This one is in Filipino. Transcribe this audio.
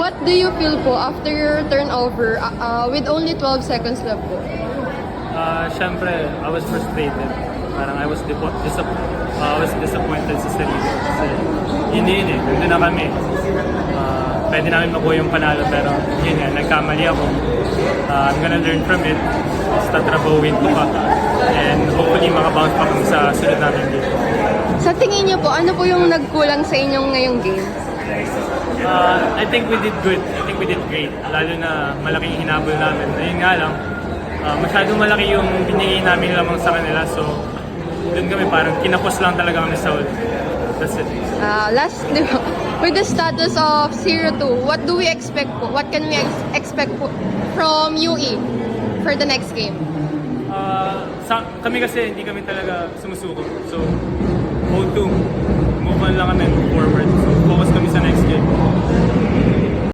What do you feel po after your turnover uh, uh, with only 12 seconds left po? Ah, syempre, I was frustrated. Parang I was dipo- disap- ah, I was disappointed sa sarili. Kasi yun yun eh, nandun na kami. Ah, pwede namin makuha yung panalo pero yun yan, nagkamali ako. Ah, I'm gonna learn from it. Basta trabawin ko pa. And hopefully makabounce pa kami sa sunod namin game. Sa tingin niyo po, ano po yung nagkulang sa inyong ngayong game? Uh, I think we did good. I think we did great. Lalo na malaking hinabol namin. Ayun nga lang, uh, masyadong malaki yung binigay namin lamang sa kanila. So, doon kami parang kinapos lang talaga kami sa uli. That's it. Uh, last, di ba, with the status of 0-2, what do we expect po? What can we ex- expect po from UE for the next game? Uh, sa, kami kasi hindi kami talaga sumusuko. So, hold to. Move on lang kami,